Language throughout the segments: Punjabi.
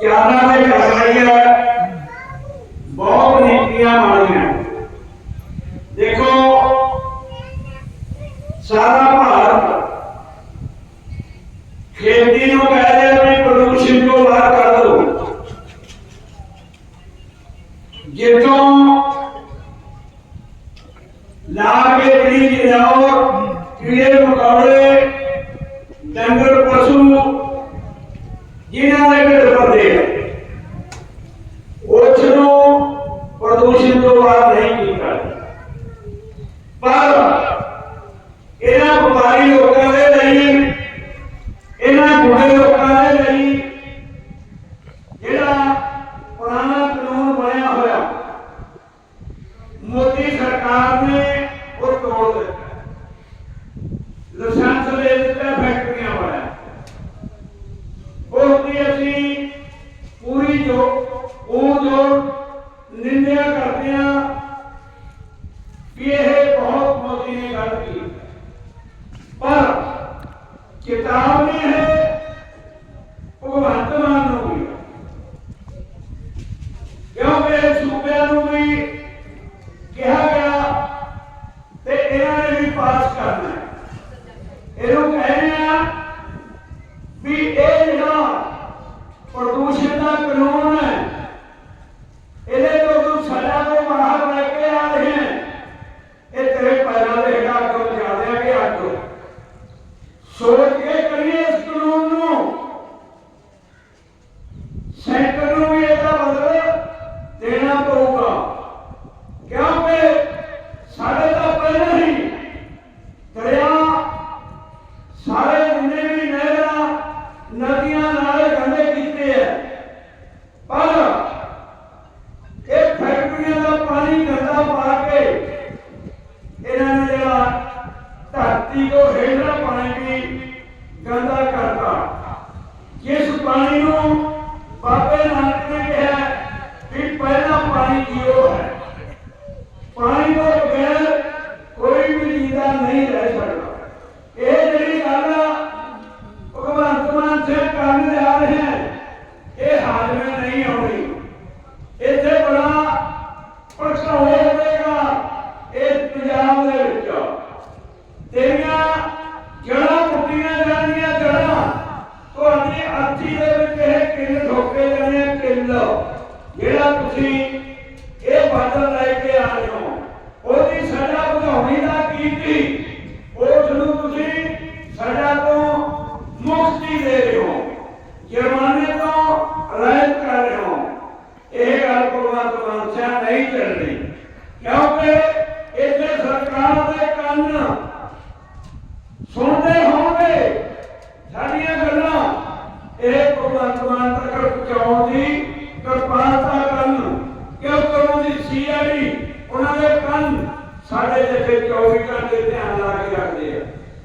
ਕਿਆਨਾ ਦੇ ਕਰ ਰਹੀ ਹੈ ਬਹੁਤ ਨੀਤੀਆਂ ਮਾੜੀਆਂ ਦੇਖੋ ਸਾਰਾ ਭਾਰਤ ਖੇਤੀ ਨੂੰ ਕਹਿੰਦੇ ਵੀ ਪ੍ਰਦੂਸ਼ਣ ਤੋਂ ਬਾਹਰ ਕਰ ਦੋ ਜਿੱਥੋਂ ਲਾ ਕੇ ਬੀਜ ਲਿਆਓ ਕੀੜੇ ਮਕੌੜੇ ਡੰਗਰ ਪਸ਼ੂ ಈ ನಾವು ਦੀ ਅਸੀਂ ਪੂਰੀ ਜੋ, ਉਹ ਜੋ ਨਿੰਦਿਆ ਕਰਦੇ ਆ ਕਿ ਇਹ ਬਹੁਤ ਮੋਦੀ ਨੇ ਗੱਲ ਕੀਤੀ। ਪਰ ਕਿਤਾਬ ਨੇ ਹੈ ਭਗਵੰਤ ਮਾਨ ਨੂੰ ਵੀ ਕਿਉਂਕਿ ਸੂਬਿਆਂ ਨੂੰ ਵੀ ਕਿਹਾ ਗਿਆ ਤੇ ਇਹਨਾਂ ਨੇ ਵੀ ਪਾਸ ਕਰਨਾ ਹੈ ਇਹਨੂੰ ਕਹਿੰਦੇ ਆ ਵੀ ਇਹ ਜਿਹੜਾ ਪ੍ਰਦੂਸ਼ਣ ਦਾ ਕਾਨੂੰਨ ਇਹਦੇ ਤੋਂ ਤੂੰ ਸਜ਼ਾ ਤੋਂ ਬਾਹਰ ਲੈ ਕੇ ਆ ਰਹੇ ਹੈ, ਇਹ ਤੇਰੇ ਪੈਰਾਂ ਦੇ ਹੇਠਾਂ ਅੱਗ ਜਾ ਦਿਆਂਗੇ ਅੱਗ। ਸੋਚ ਕੇ ਕਰੀਏ ਇਸ ਕਾਨੂੰਨ ਨੂੰ। ਸੈਂਟਰ ਨੂੰ ਵੀ ਇਹਦਾ ਬਦਲ ਦੇਣਾ ਪਊਗਾ। ਕਿਉਂਕਿ ਸਾਡੇ ਤਾਂ ਪਹਿਲਾਂ ਹੀ ਦਰਿਆ, ਸਾਰੇ ਜਿੰਨੇ ਵੀ ਨਹਿਰਾਂ, ਨਦੀਆਂ धरती को हेठला पानी भी गंदा करता। जिस पानी को बाबे नानक ने कहा कि पहला पानी जीओ है। पानी को बगैर कोई भी जीता नहीं रह सकता। ये जी गल ਤੇਰੀਆਂ ਜੜਾਂ ਪੁੱਟੀਆਂ ਜਾਣਗੀਆਂ ਜੜਾਂ। ਤੁਹਾਡੀ ਅਰਥੀ ਦੇ ਵਿੱਚ ਇਹ ਕਿੱਲ ਠੋਕੇ ਜਾਣੇ ਕਿੱਲ। ਜਿਹੜਾ ਤੁਸੀਂ ਇਹ ਬਾਦਲ ਲੈ ਕੇ ਆ ਰਹੇ ਹੋ, ਉਹਦੀ ਸਜ਼ਾ ਵਧਾਉਣੀ ਦਾ ਕੀਤੀ ਉਸ ਨੂੰ ਤੁਸੀਂ ਸਜ਼ਾ ਤੋਂ ਮੁਕਤੀ ਦੇ ਰਹੇ ਹੋ, ਜੁਰਮਾਨੇ ਤੋਂ ਰਹਿਤ ਕਰ ਰਹੇ ਹੋ, ਇਹ ਗੱਲ ਭਗਵੰਤ ਮਾਨ ਨਹੀਂ ਚੱਲਦੀ। ਕਿਉਂਕਿ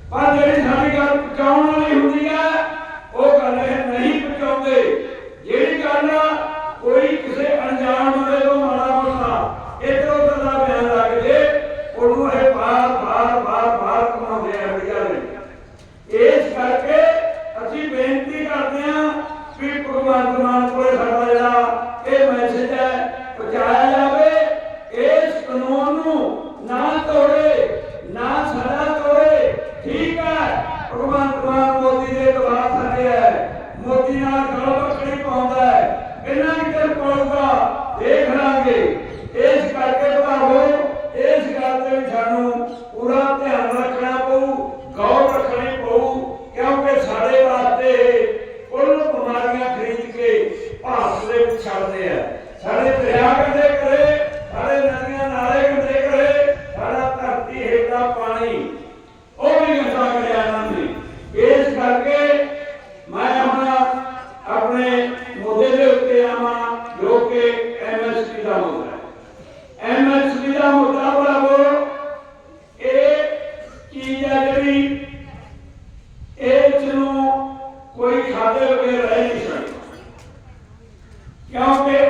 Padre, Y de aquí